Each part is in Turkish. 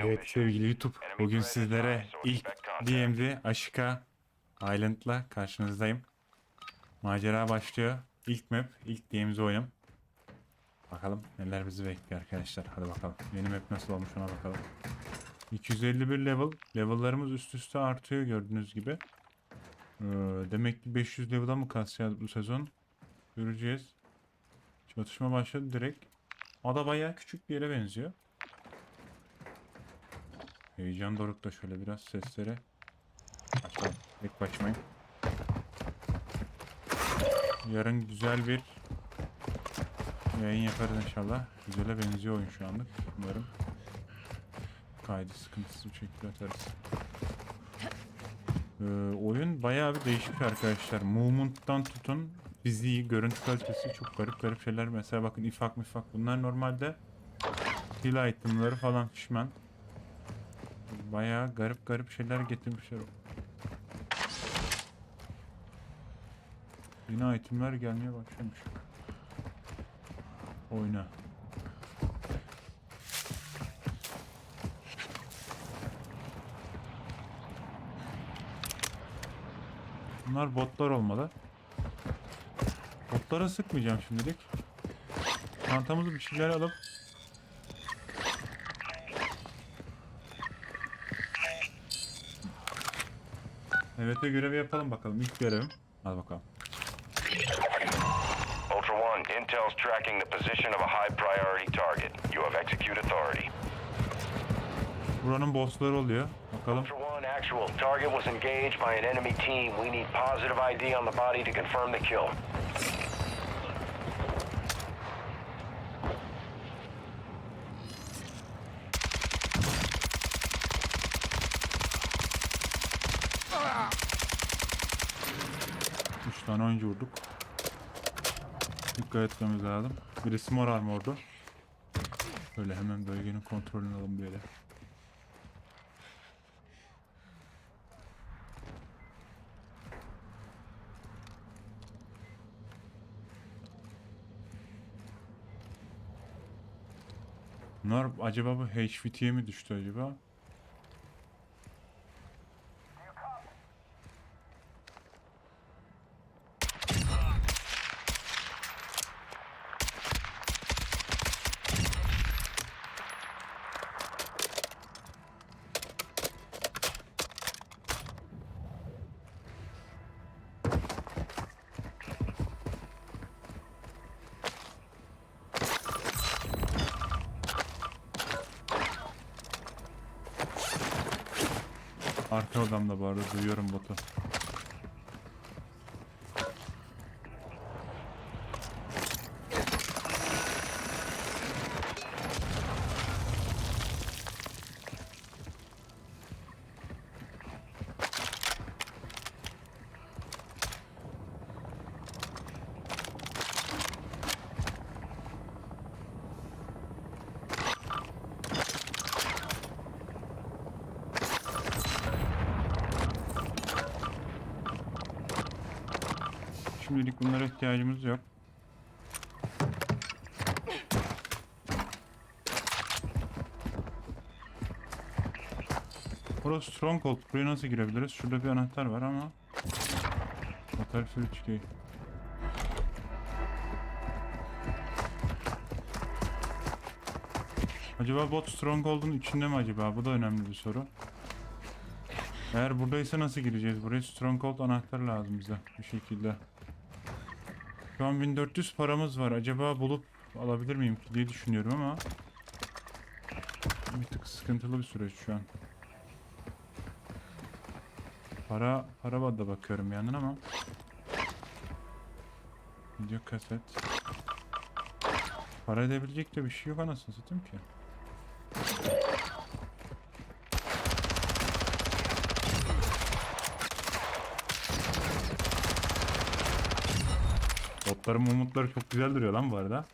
Evet sevgili YouTube bugün sizlere ilk DM'de Aşika Island'la karşınızdayım. Macera başlıyor. İlk map, ilk DM'de oyunum. Bakalım neler bizi bekliyor arkadaşlar. Hadi bakalım. Yeni map nasıl olmuş ona bakalım. 251 level. Level'larımız üst üste artıyor gördüğünüz gibi. Ee, demek ki 500 level'a mı kasacağız bu sezon? Göreceğiz. Çatışma başladı direkt. Ada bayağı küçük bir yere benziyor. Heyecan dorukta şöyle biraz sesleri açalım. İlk başmayın. Yarın güzel bir yayın yaparız inşallah. Güzele benziyor oyun şu anlık. Umarım kaydı sıkıntısız bir şekilde atarız. Ee, oyun bayağı bir değişik arkadaşlar. Movement'tan tutun fiziği, görüntü kalitesi çok garip garip şeyler. Mesela bakın ifak mifak bunlar normalde heal itemları falan pişman. Bayağı garip garip şeyler getirmişler. Yine itemler gelmeye başlamış. Oyna. Bunlar botlar olmalı. Botlara sıkmayacağım şimdilik. Çantamızı bir şeyler alıp Evet görevi yapalım bakalım. İlk görevim. Hadi bakalım. Ultra One, Intel's tracking the position of a high priority target. You have execute authority. Buranın bossları oluyor. Bakalım. Ultra One, actual. Target was engaged by an enemy team. We need positive ID on the body to confirm the kill. Tane oyuncu vurduk. Dikkat etmemiz lazım. Birisi mor armordu. Böyle hemen bölgenin kontrolünü alalım böyle. Bunlar acaba bu HVT'ye mi düştü acaba? Arka odamda bu duyuyorum botu. Şimdilik bunlara ihtiyacımız yok. Burası Stronghold. Buraya nasıl girebiliriz? Şurada bir anahtar var ama Battlefield 3 değil. Acaba bot Stronghold'un içinde mi acaba? Bu da önemli bir soru. Eğer buradaysa nasıl gireceğiz? Buraya Stronghold anahtarı lazım bize bir şekilde. Şu an 1400 paramız var. Acaba bulup alabilir miyim diye düşünüyorum ama bir tık sıkıntılı bir süreç şu an. Para para da bakıyorum yandan ama video kaset para edebilecek de bir şey yok anasını satayım ki. Botların mumutları çok güzel duruyor lan bu arada.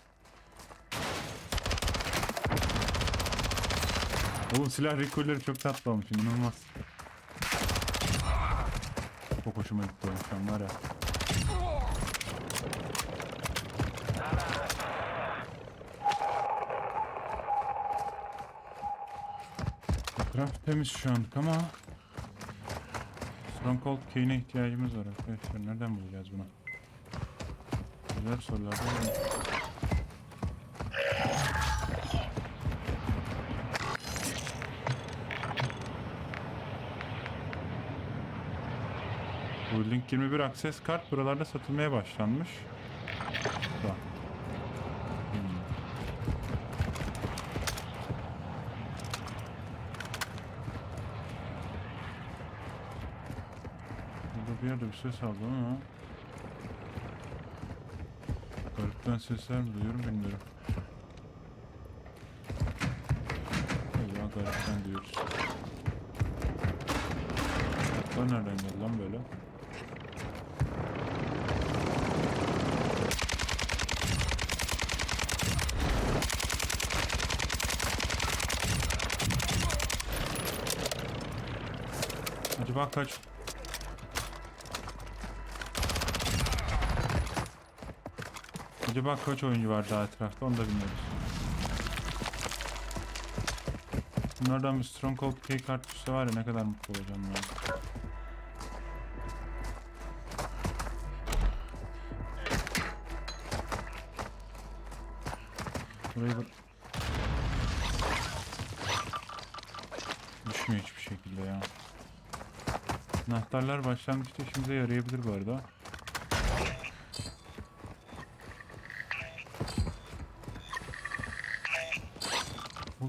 Oğlum silah rekolleri çok tatlı olmuş inanılmaz. Çok hoşuma gitti oyun şu an var ya. Etraf temiz şu anlık ama Stronghold Key'ine ihtiyacımız var arkadaşlar. Nereden bulacağız bunu? Güzel sorular. değil mi? Bu Link 21 Access kart buralarda satılmaya başlanmış. Bak. Hmm. Burada bir yerde bir ses aldım ama Garipten sesler mi duyuyorum bilmiyorum. Ya garipten duyuyoruz. Hatta nereden geldi lan böyle? Acaba kaç? Acaba kaç oyuncu var daha etrafta onu da bilmiyoruz. Bunlardan bir Stronghold Key kart düşse var ya ne kadar mutlu olacağım ben. Burayı bak. Düşmüyor hiçbir şekilde ya. Anahtarlar başlangıçta işimize yarayabilir bu arada.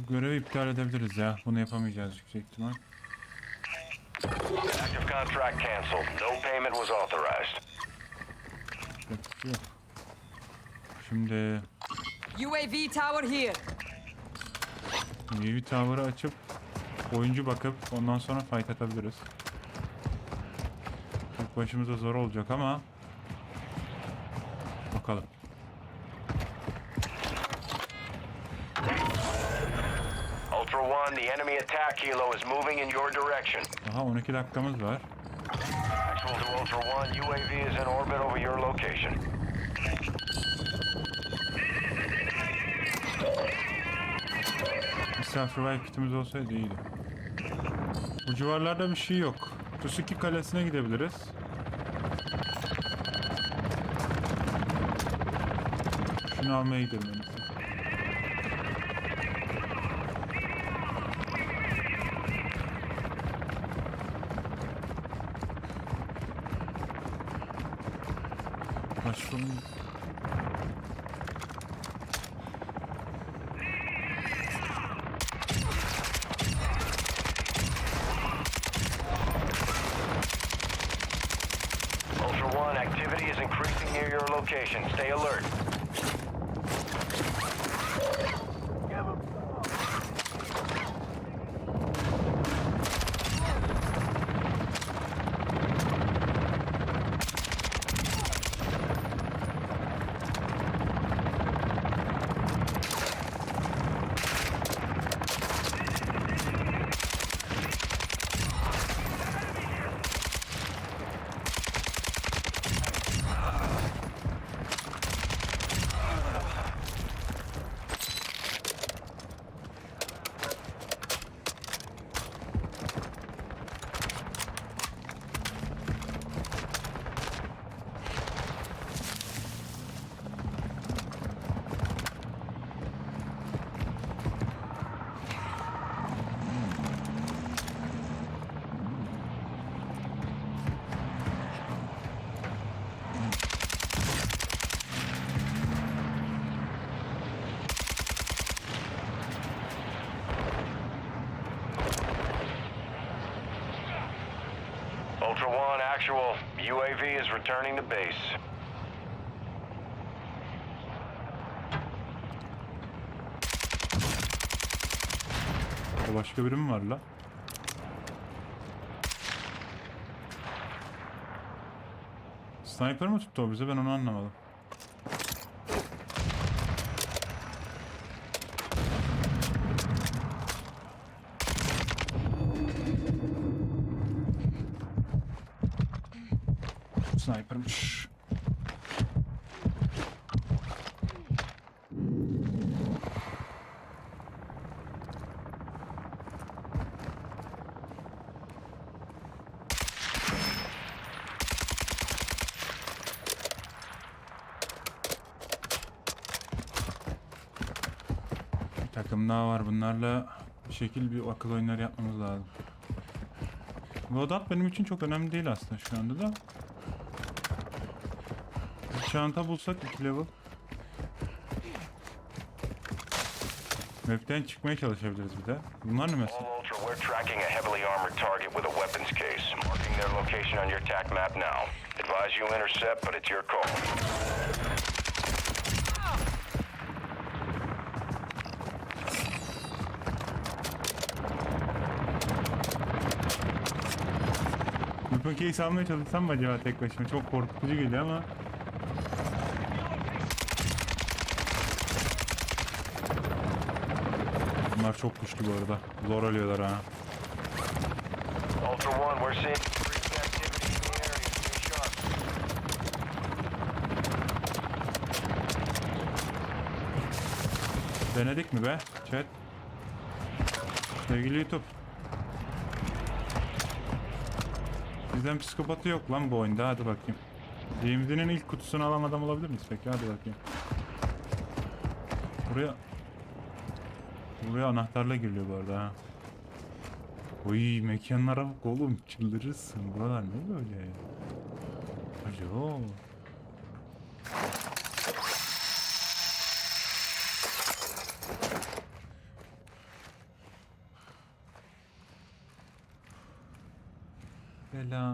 Bu görevi iptal edebiliriz ya. Bunu yapamayacağız yüksek ihtimal. Active contract canceled. No payment was authorized. Yok. Şimdi UAV tower here. UAV tower'ı açıp oyuncu bakıp ondan sonra fight atabiliriz. Çok başımıza zor olacak ama bakalım. Ultra One, the enemy attack helo is moving in your direction. Daha 12 dakikamız var. Actual to Ultra One, UAV is in orbit over your location. Self revive kitimiz olsaydı iyiydi. Bu civarlarda bir şey yok. Tusuki Kalesi'ne gidebiliriz. Şunu almaya gidelim 1 actual. UAV is returning to base. Başka biri mi var la? Sniper mı tuttu o bize ben onu anlamadım. Takım daha var. Bunlarla bir şekil bir akıl oyunları yapmamız lazım. Loadout benim için çok önemli değil aslında şu anda da. Bir çanta bulsak 2 level. Map'ten çıkmaya çalışabiliriz bir de. Bunlar ne mesela? Advise you intercept, but it's your call. Weapon case almaya çalışsam mı acaba tek başıma? Çok korkutucu geliyor ama. Bunlar çok güçlü bu arada. Zor ölüyorlar ha. Ultra One, we're seeing increased activity in the area. Stay sharp. Denedik mi be? Chat. Sevgili YouTube. Bizden psikopatı yok lan bu oyunda. Hadi bakayım. DMZ'nin ilk kutusunu alan adam olabilir miyiz peki? Hadi bakayım. Buraya... Buraya anahtarla giriliyor bu arada ha. Oy mekanlara bak oğlum çıldırırsın. Buralar ne böyle? Alo.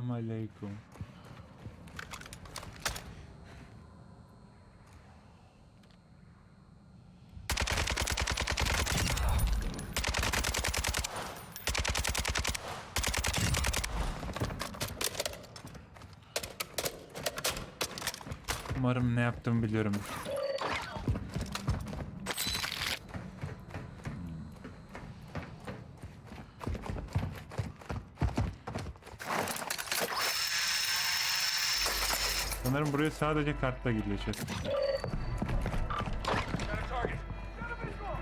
Selam aleyküm. Umarım ne yaptığımı biliyorum. Sanırım buraya sadece kartla chat.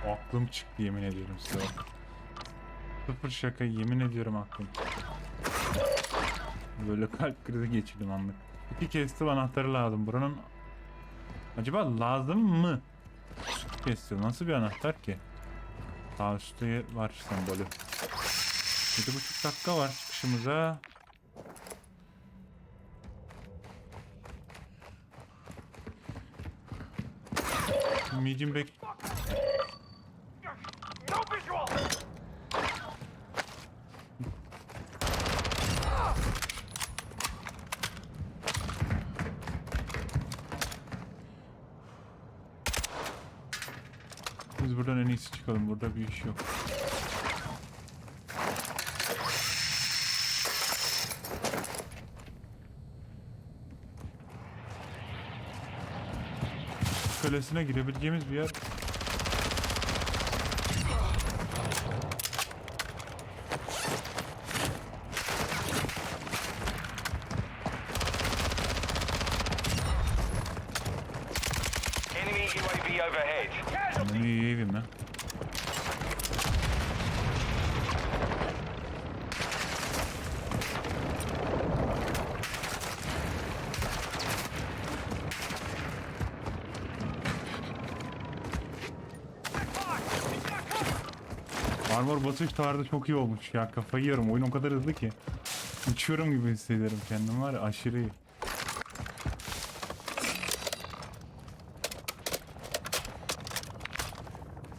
Aklım çıktı yemin ediyorum size. Sıfır şaka yemin ediyorum aklım. Böyle kalp krizi geçirdim anlık. İki kestim anahtarı lazım. Buranın acaba lazım mı? Süt kesti. Nasıl bir anahtar ki? Sağ üstte var sembolü. 7,5 dakika var çıkışımıza. Micim bek... Biz buradan en iyisi çıkalım. Burada bir iş yok. Kalesine girebileceğimiz bir yer Enemy UAV overhead. Benim iyi evim ya. Armor basış tarzı çok iyi olmuş ya. Kafayı yiyorum. Oyun o kadar hızlı ki. Uçuyorum gibi hissediyorum kendim var ya aşırı iyi.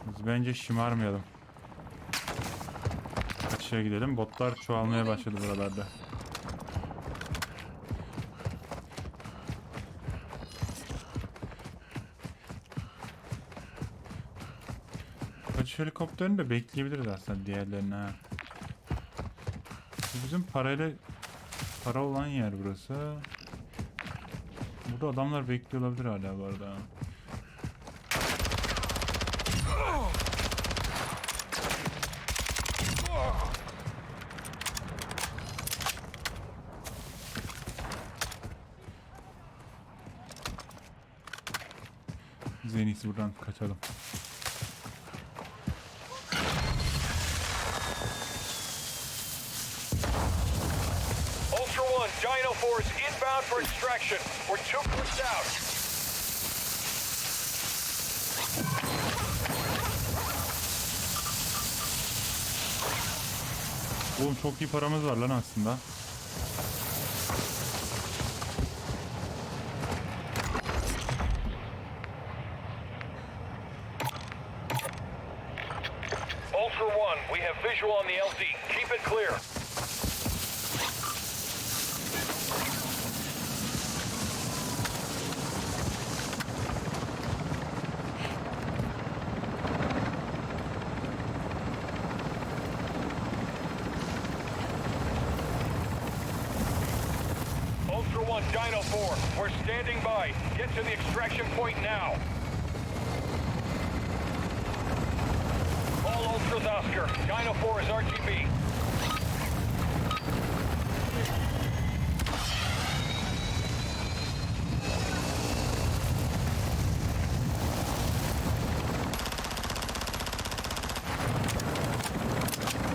Biz bence şımarmayalım. Kaçışa gidelim. Botlar çoğalmaya başladı buralarda. Helikopterini de bekleyebiliriz aslında diğerlerine. ha. Bu bizim parayla para olan yer burası. Burada adamlar bekliyor olabilir hala bu arada. Biz en buradan kaçalım. out for extraction. We're two groups out. Oğlum çok iyi paramız var lan aslında. Dino 4, we're standing by. Get to the extraction point now. All Ultras Oscar. Dino 4 is RTB.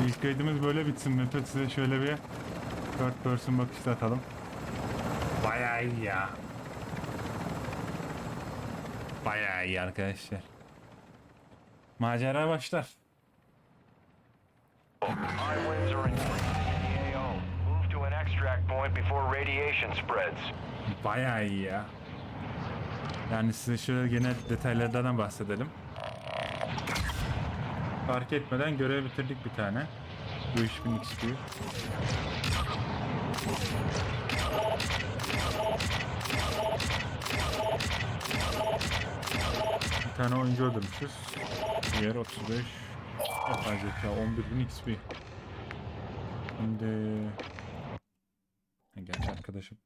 İlk kaydımız böyle bitsin. Mehmet size şöyle bir third person bakışta atalım. Bayağı iyi ya. Bayağı iyi arkadaşlar. Macera başlar. Bayağı iyi ya. Yani size şöyle genel detaylardan bahsedelim. Fark etmeden görev bitirdik bir tane. Bu 3000 XP. Tane oyuncu öldürmüşüz. Diğer 35. Yapay zeka 11.000 XP. Şimdi... Gerçi arkadaşım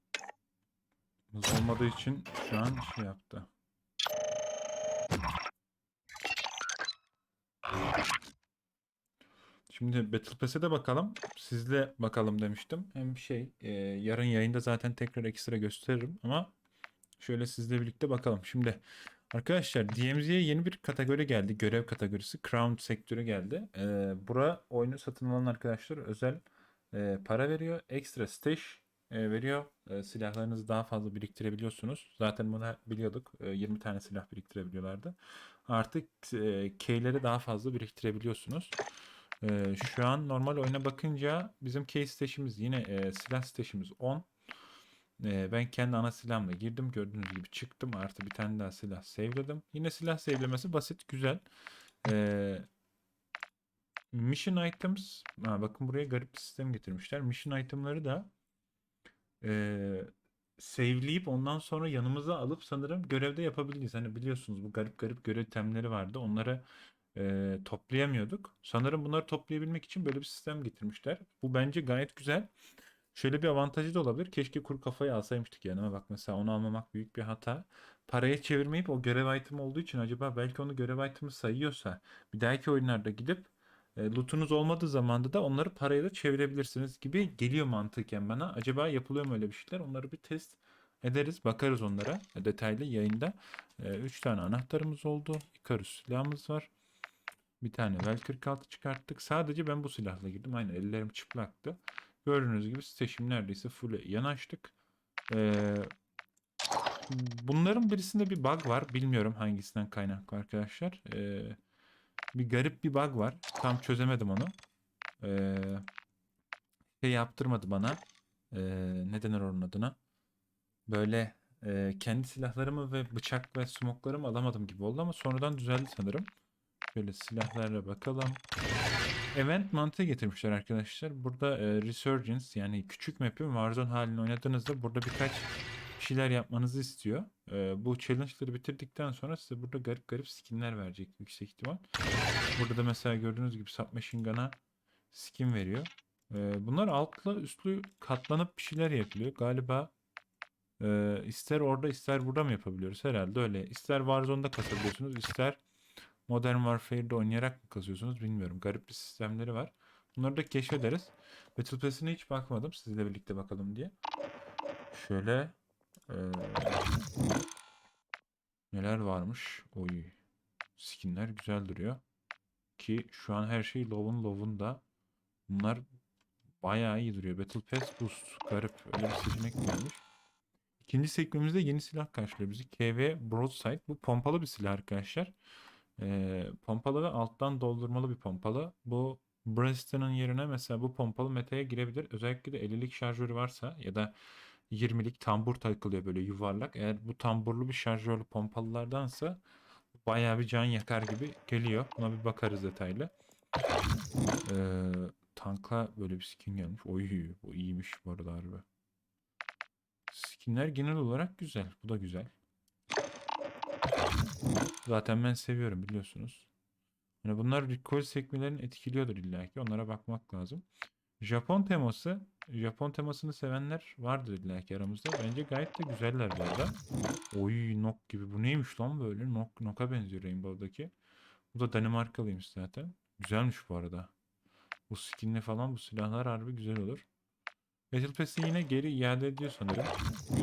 olmadığı için şu an şey yaptı. Şimdi Battle Pass'e de bakalım. Sizle bakalım demiştim. Hem şey e, yarın yayında zaten tekrar ekstra gösteririm ama şöyle sizle birlikte bakalım. Şimdi arkadaşlar DMZ'ye yeni bir kategori geldi. Görev kategorisi. Crown sektörü geldi. E, bura oyunu satın alan arkadaşlar özel e, para veriyor. Ekstra stash e, veriyor. E, silahlarınızı daha fazla biriktirebiliyorsunuz. Zaten bunu biliyorduk. E, 20 tane silah biriktirebiliyorlardı. Artık e, keyleri daha fazla biriktirebiliyorsunuz. E, şu an normal oyuna bakınca bizim key stash'imiz yine e, silah stash'imiz 10. E, ben kendi ana silahımla girdim. Gördüğünüz gibi çıktım. Artı bir tane daha silah save'ledim. Yine silah save'lemesi basit, güzel. E, mission items. Ha, bakın buraya garip bir sistem getirmişler. Mission itemları da eee save'leyip ondan sonra yanımıza alıp sanırım görevde yapabiliriz. Hani biliyorsunuz bu garip garip görev itemleri vardı. Onları eee, toplayamıyorduk. Sanırım bunları toplayabilmek için böyle bir sistem getirmişler. Bu bence gayet güzel. Şöyle bir avantajı da olabilir. Keşke kuru kafayı alsaymıştık yanıma. Bak mesela onu almamak büyük bir hata. Paraya çevirmeyip o görev item olduğu için acaba belki onu görev item'ı sayıyorsa bir dahaki oyunlarda gidip e, lootunuz olmadığı zamanda da onları paraya da çevirebilirsiniz gibi geliyor mantıken bana. Acaba yapılıyor mu öyle bir şeyler? Onları bir test ederiz. Bakarız onlara e, detaylı yayında. 3 tane anahtarımız oldu. Icarus silahımız var. Bir tane Vel 46 çıkarttık. Sadece ben bu silahla girdim. Aynen ellerim çıplaktı. Gördüğünüz gibi siteşim neredeyse full yanaştık. Ee, bunların birisinde bir bug var. Bilmiyorum hangisinden kaynaklı arkadaşlar. Ee, bir garip bir bug var. Tam çözemedim onu. Ee, şey yaptırmadı bana. Ee, ne denir onun adına? Böyle e, kendi silahlarımı ve bıçak ve smoklarımı alamadım gibi oldu ama sonradan düzeldi sanırım. Şöyle silahlara bakalım. Event mantığı getirmişler arkadaşlar. Burada e, Resurgence yani küçük map'i Warzone halini oynadığınızda burada birkaç bir şeyler yapmanızı istiyor. E, bu challenge'ları bitirdikten sonra size burada garip garip skinler verecek yüksek ihtimal. Burada da mesela gördüğünüz gibi Submachine Gun'a skin veriyor. E, bunlar altla üstlü katlanıp bir şeyler yapılıyor. Galiba e, ister orada ister burada mı yapabiliyoruz? Herhalde öyle. İster Warzone'da kasabiliyorsunuz ister Modern Warfare'de oynayarak mı kasıyorsunuz bilmiyorum. Garip bir sistemleri var. Bunları da keşfederiz. Battle Pass'ine hiç bakmadım. Sizle birlikte bakalım diye. Şöyle eee, neler varmış. Oy. Skinler güzel duruyor. Ki şu an her şey Lov'un Lov'un Bunlar bayağı iyi duruyor. Battle Pass Boost. Garip. Öyle bir seçenek gelmiş. İkinci sekmemizde yeni silah karşılıyor bizi. KV Broadside. Bu pompalı bir silah arkadaşlar. Ee, pompalı ve alttan doldurmalı bir pompalı. Bu Bristol'ın yerine mesela bu pompalı metaya girebilir. Özellikle de 50'lik şarjörü varsa ya da 20'lik tambur takılıyor böyle yuvarlak. Eğer bu tamburlu bir şarjörlü pompalılardansa bayağı bir can yakar gibi geliyor. Buna bir bakarız detaylı. Ee, tankla böyle bir skin gelmiş. Oy bu iyiymiş bu arada harbi. Skinler genel olarak güzel. Bu da güzel. Zaten ben seviyorum biliyorsunuz. Hani bunlar recoil sekmelerini etkiliyordur illaki. Onlara bakmak lazım. Japon teması, Japon temasını sevenler vardır illaki aramızda. Bence gayet de güzeller bu arada. Oy nok gibi. Bu neymiş lan böyle? Nok, Nok'a benziyor Rainbow'daki. Bu da Danimarkalıymış zaten. Güzelmiş bu arada. Bu skinle falan bu silahlar harbi güzel olur. Battle Pass'i yine geri iade ediyor sanırım.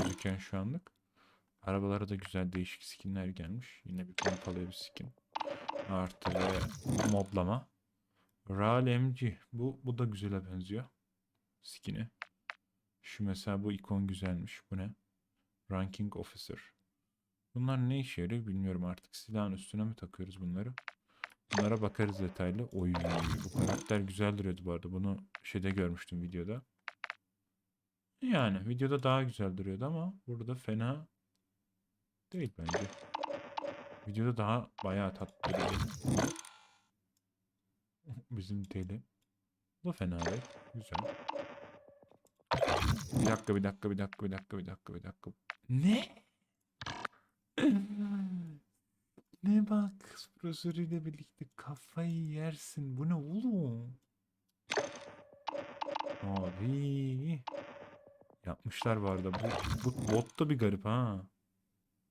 Gözüken şu anlık. Arabalara da güzel değişik skinler gelmiş. Yine bir pompalı bir skin. Artı ve modlama. Ral MG. Bu, bu da güzele benziyor. Skin'i. Şu mesela bu ikon güzelmiş. Bu ne? Ranking Officer. Bunlar ne işe yarıyor bilmiyorum artık. Silahın üstüne mi takıyoruz bunları? Bunlara bakarız detaylı. Oy bu karakter güzel duruyordu bu arada. Bunu şeyde görmüştüm videoda. Yani videoda daha güzel duruyordu ama burada fena değil bence. Videoda daha bayağı tatlı duruyordu. Bizim deli. Bu fena değil. Güzel. Bir dakika, bir dakika, bir dakika, bir dakika, bir dakika, bir dakika. Ne? ne bak, prosörüyle birlikte kafayı yersin. Bu ne oğlum? Abi. Yapmışlar bu arada. Bu, bu bot da bir garip ha.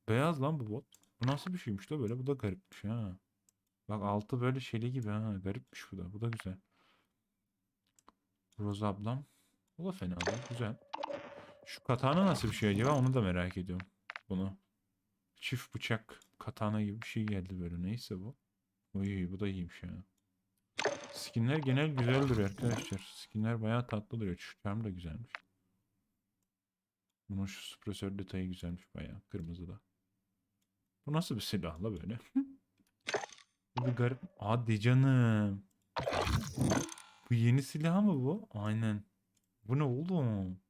Beyaz lan bu bot. Bu nasıl bir şeymiş da böyle? Bu da garipmiş ha. Bak altı böyle şeyli gibi ha. Garipmiş bu da. Bu da güzel. Rose ablam. Bu da fena değil. Güzel. Şu katana nasıl bir şey acaba? Onu da merak ediyorum. Bunu. Çift bıçak katana gibi bir şey geldi böyle. Neyse bu. Oy bu da iyiymiş ya. Skinler genel güzel duruyor arkadaşlar. Skinler bayağı tatlı duruyor. Charm da güzelmiş. Bunun şu süpresör detayı güzelmiş bayağı. Kırmızıda. Bu nasıl bir silahla böyle? bu bir garip. Hadi canım. Bu yeni silah mı bu? Aynen. Bu ne oğlum?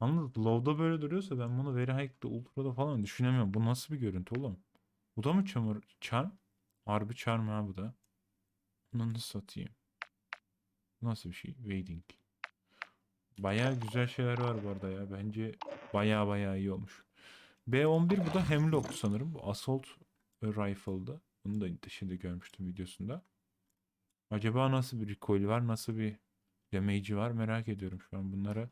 Anladın Low'da böyle duruyorsa ben bunu Very High'da Ultra'da falan düşünemiyorum. Bu nasıl bir görüntü oğlum? Bu da mı çamur? Charm? Harbi charm ha bu da. Bunu nasıl satayım? Bu nasıl bir şey? Waiting. Bayağı güzel şeyler var bu arada ya. Bence bayağı bayağı iyi olmuş. B11 bu da Hemlock sanırım. Bu Assault Rifle'da. Bunu da dışında görmüştüm videosunda. Acaba nasıl bir recoil var? Nasıl bir damage'i var? Merak ediyorum şu an bunlara.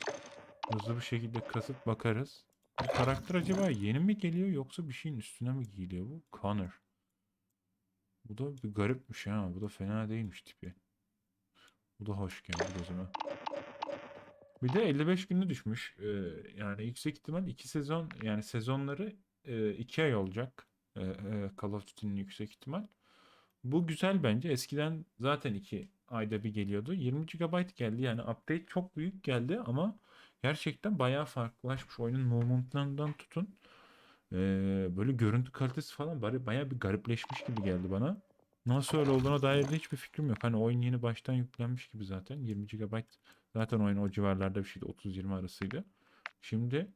Hızlı bir şekilde kasıp bakarız. Bu karakter acaba yeni mi geliyor yoksa bir şeyin üstüne mi giyiliyor bu? Connor. Bu da bir garipmiş ha. Bu da fena değilmiş tipi. Bu da hoş geldi gözüme. Bir de 55 günü düşmüş. Ee, yani yüksek ihtimal 2 sezon yani sezonları 2 ay olacak. Ee, e, Call of Duty'nin yüksek ihtimal. Bu güzel bence. Eskiden zaten 2 ayda bir geliyordu. 20 GB geldi. Yani update çok büyük geldi ama gerçekten bayağı farklılaşmış. Oyunun movement'larından tutun. Ee, böyle görüntü kalitesi falan bari bayağı bir garipleşmiş gibi geldi bana. Nasıl öyle olduğuna dair de hiçbir fikrim yok. Hani oyun yeni baştan yüklenmiş gibi zaten. 20 GB zaten oyun o civarlarda bir şeydi. 30-20 arasıydı. Şimdi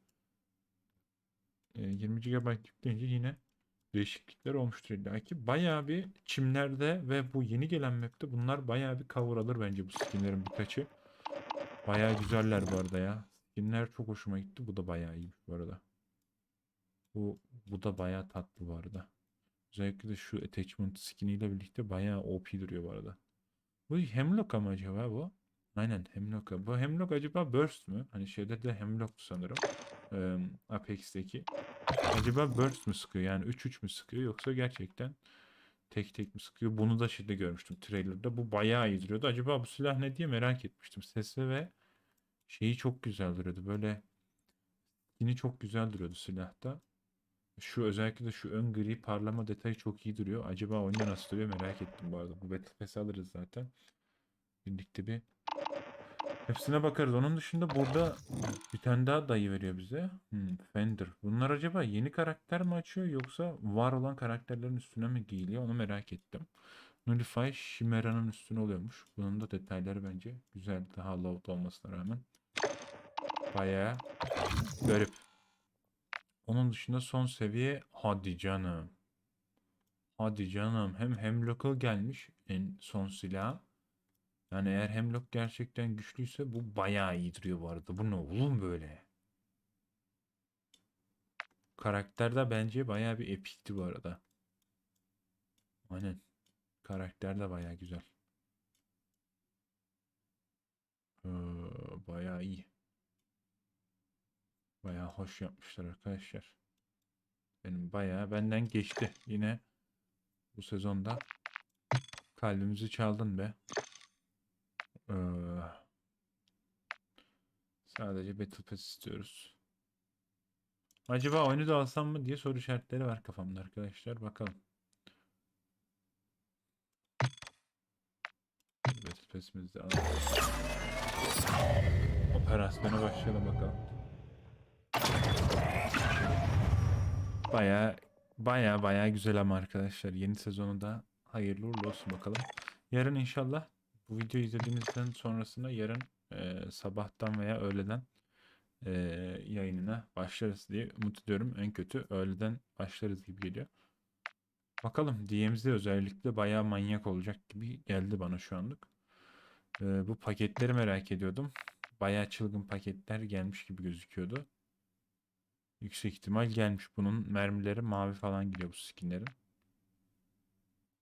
e, 20 GB yükleyince yine değişiklikler olmuştur illa ki. Bayağı bir çimlerde ve bu yeni gelen map'te bunlar bayağı bir cover alır bence bu skinlerin birkaçı. Bayağı güzeller bu arada ya. Skinler çok hoşuma gitti. Bu da bayağı iyiymiş bu arada. Bu, bu da bayağı tatlı bu arada. Özellikle de şu attachment skiniyle birlikte bayağı OP duruyor bu arada. Bu Hemlock ama acaba bu? Aynen Hemlock. Bu Hemlock acaba Burst mü? Hani şeyde de Hemlock'tu sanırım. Apex'teki. Acaba Burst mü sıkıyor? Yani 3-3 mü sıkıyor? Yoksa gerçekten tek tek mi sıkıyor? Bunu da şeyde görmüştüm trailer'da. Bu bayağı iyi duruyordu. Acaba bu silah ne diye merak etmiştim. Sesi ve şeyi çok güzel duruyordu. Böyle yine çok güzel duruyordu silahta. Şu özellikle de şu ön gri parlama detayı çok iyi duruyor. Acaba oyunda nasıl duruyor merak ettim bu arada. Bu Battle Pass alırız zaten. Birlikte bir hepsine bakarız. Onun dışında burada bir tane daha dayı veriyor bize. Hmm, Fender. Bunlar acaba yeni karakter mi açıyor yoksa var olan karakterlerin üstüne mi giyiliyor onu merak ettim. Nullify Chimera'nın üstüne oluyormuş. Bunun da detayları bence güzel. Daha low olmasına rağmen. Bayağı garip. Onun dışında son seviye hadi canım. Hadi canım. Hem Hemlock'a gelmiş en son silah. Yani eğer Hemlock gerçekten güçlüyse bu bayağı iyi duruyor bu arada. Bu ne oğlum böyle? Karakter de bence bayağı bir epikti bu arada. Aynen. Karakter de bayağı güzel. Ee, bayağı iyi. Hoş yapmışlar arkadaşlar. Benim bayağı benden geçti. Yine bu sezonda kalbimizi çaldın be. Ee, sadece Battle Pass istiyoruz. Acaba oyunu da alsam mı diye soru işaretleri var kafamda arkadaşlar. Bakalım. Battle Pass'imizi de alalım. Operasyona başlayalım bakalım. Baya baya baya güzel ama arkadaşlar. Yeni sezonu da hayırlı uğurlu olsun bakalım. Yarın inşallah bu videoyu izlediğimizden sonrasında yarın e, sabahtan veya öğleden e, yayınına başlarız diye umut ediyorum. En kötü öğleden başlarız gibi geliyor. Bakalım DM'de özellikle bayağı manyak olacak gibi geldi bana şu anlık. E, bu paketleri merak ediyordum. Bayağı çılgın paketler gelmiş gibi gözüküyordu. Yüksek ihtimal gelmiş. Bunun mermileri mavi falan gidiyor bu skinlerin.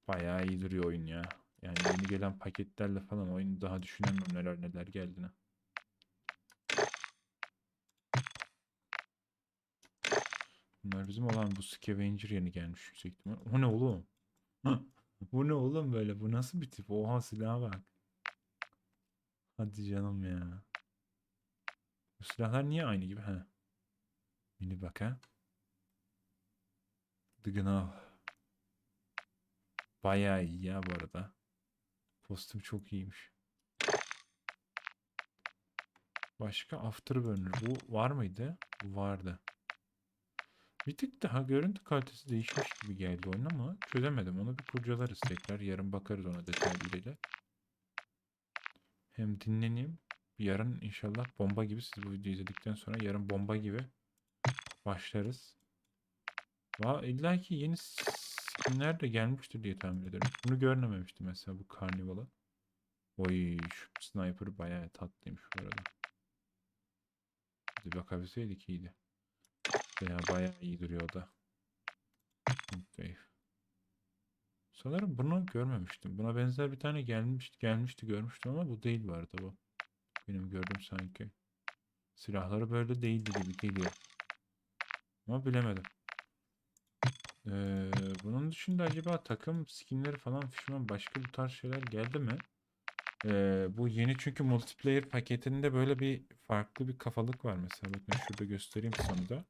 Bayağı iyi duruyor oyun ya. Yani yeni gelen paketlerle falan oyunu daha düşünemiyorum neler neler geldiğini. Bunlar bizim olan bu Scavenger yeni gelmiş yüksek ihtimal. O ne oğlum? Bu ne oğlum böyle? Bu nasıl bir tip? Oha silaha bak. Hadi canım ya. Bu silahlar niye aynı gibi? He. Mini bak ha. The Gnaw. Bayağı iyi ya bu arada. Kostüm çok iyiymiş. Başka Afterburner. Bu var mıydı? Bu vardı. Bir tık daha görüntü kalitesi değişmiş gibi geldi oyun ama çözemedim. Onu bir kurcalarız tekrar. Yarın bakarız ona detaylarıyla. Hem dinleneyim. Yarın inşallah bomba gibi siz bu videoyu izledikten sonra yarın bomba gibi başlarız. İlla ki yeni skinler de gelmiştir diye tahmin ederim. Bunu görmemiştim mesela bu karnivalı. Oy şu sniper bayağı tatlıymış bu arada. Bir bakabilseydik iyiydi. Veya bayağı iyi duruyor o da. Sanırım bunu görmemiştim. Buna benzer bir tane gelmişti, gelmişti görmüştüm ama bu değil arada bu. Benim gördüğüm sanki. Silahları böyle değildi gibi geliyor. Ama bilemedim. Ee, bunun dışında acaba takım skinleri falan fişman başka bu tarz şeyler geldi mi? Ee, bu yeni çünkü multiplayer paketinde böyle bir farklı bir kafalık var mesela. Bakın şurada göstereyim sonunda.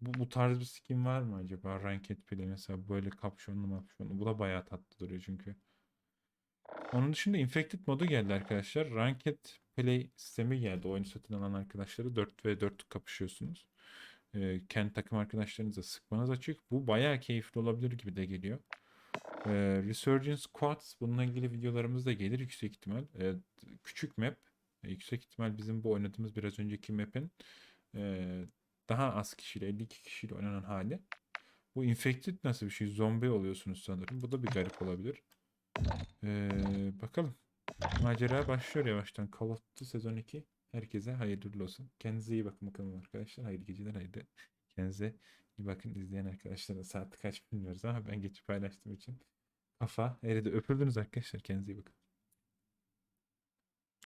Bu, bu tarz bir skin var mı acaba? Ranked Play mesela böyle kapşonlu mapşonlu. Bu da bayağı tatlı duruyor çünkü. Onun dışında Infected modu geldi arkadaşlar. Ranked Play sistemi geldi. Oyunu satın alan arkadaşları 4 ve 4 kapışıyorsunuz. Ee, kendi takım arkadaşlarınıza sıkmanız açık. Bu bayağı keyifli olabilir gibi de geliyor. Ee, Resurgence Squads bununla ilgili videolarımız da gelir yüksek ihtimal. Ee, küçük map. Ee, yüksek ihtimal bizim bu oynadığımız biraz önceki map'in ee, daha az kişiyle 52 kişiyle oynanan hali. Bu infected nasıl bir şey? Zombi oluyorsunuz sanırım. Bu da bir garip olabilir. Ee, bakalım. Macera başlıyor yavaştan. Call of Duty sezon 2. Herkese hayırlı olsun. Kendinize iyi bakın bakalım arkadaşlar. Hayırlı geceler, hayırlı. Kendinize iyi bakın izleyen arkadaşlara. Saat kaç bilmiyoruz ama ben geçip paylaştığım için kafa eridi. Öpüldünüz arkadaşlar. Kendinize iyi bakın.